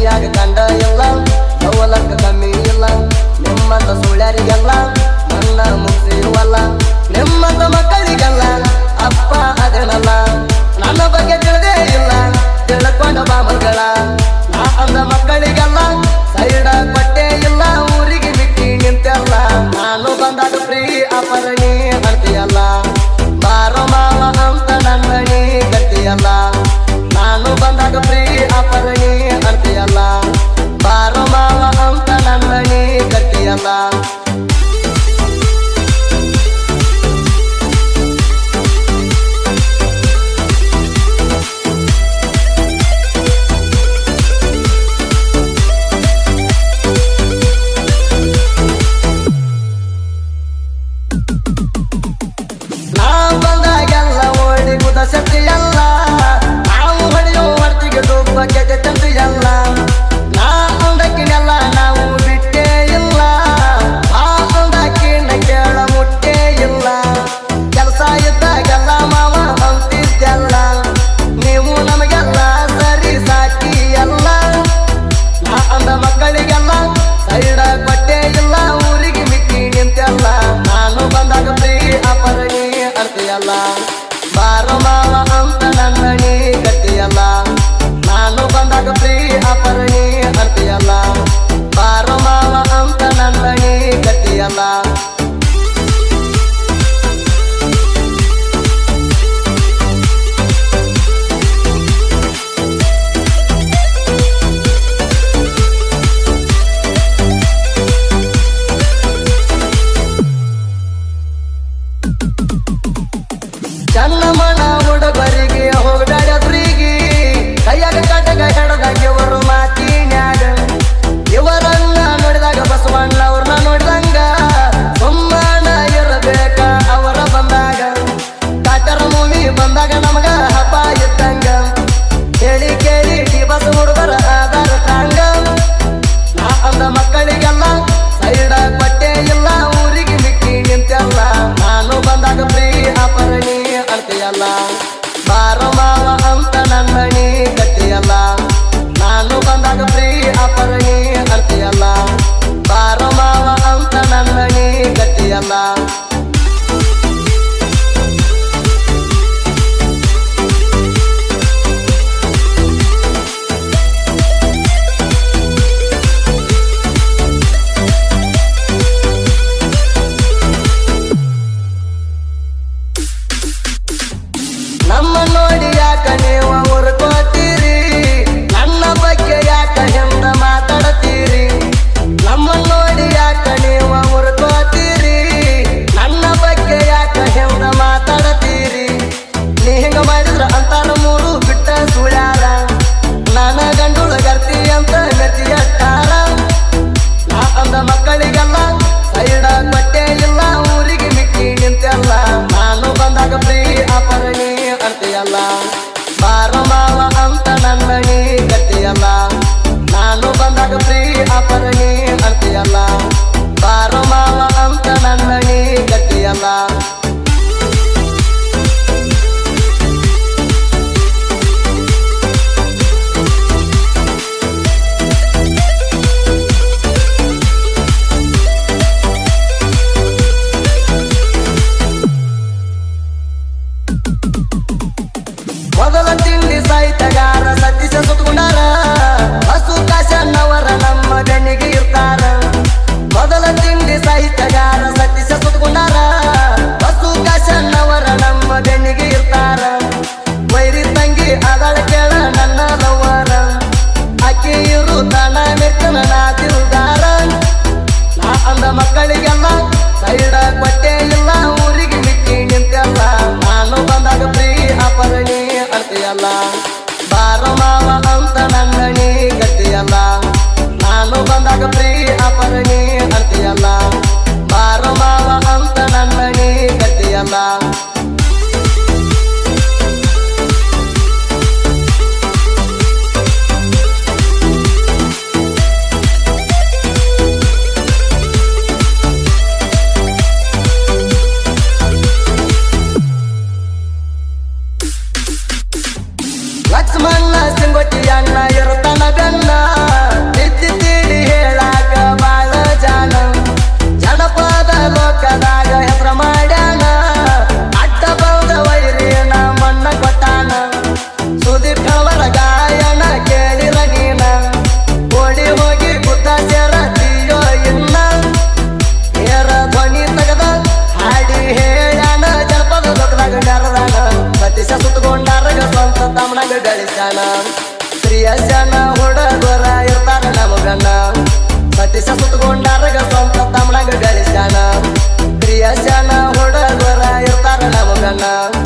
ಮಂದಿಯಾಗ ಕಂಡ ಎಲ್ಲ ಅವಲಕ್ಕ ಕಮ್ಮಿ ಇಲ್ಲ. ನಿಮ್ಮಂತ ಸುಳ್ಯಾರಿಗೆಲ್ಲ ನನ್ನ ಮುಗಿಸಿರುವಲ್ಲ ನಿಮ್ಮಂತ ಮಕ್ಕಳಿಗೆಲ್ಲ ಅಪ್ಪ ಅದೇನಲ್ಲ. ನನ್ನ ಬಗ್ಗೆ ತಿಳಿದೇ ಇಲ್ಲ. ತಿಳ್ಕೊಂಡ ಬಾಮಗಳ ನಾ ಅಂದ ಮಕ್ಕಳಿಗೆಲ್ಲ ಸೈಡ ಕೊಟ್ಟೆ ಇಲ್ಲ. ಊರಿಗೆ ಬಿಟ್ಟಿ ನಿಂತೆಲ್ಲ. ನಾನು ಬಂದಾಗ ಫ್ರೀ ಅಪರಣಿ ಅಪರಣಿ ಅರ್ತಿಯಲ್ಲ ಬಾರೋ ಮಾವ ಅಂತ ನನ್ನಣಿ ಗಟ್ಟಿಯಲ್ಲ ನನಗೆ ಅಂತೆಯಲ್ಲ ಮಾರ ಮಾವ ಅಂತ ನನ್ನಣಿ ಗತಿಯಲ್ಲ love.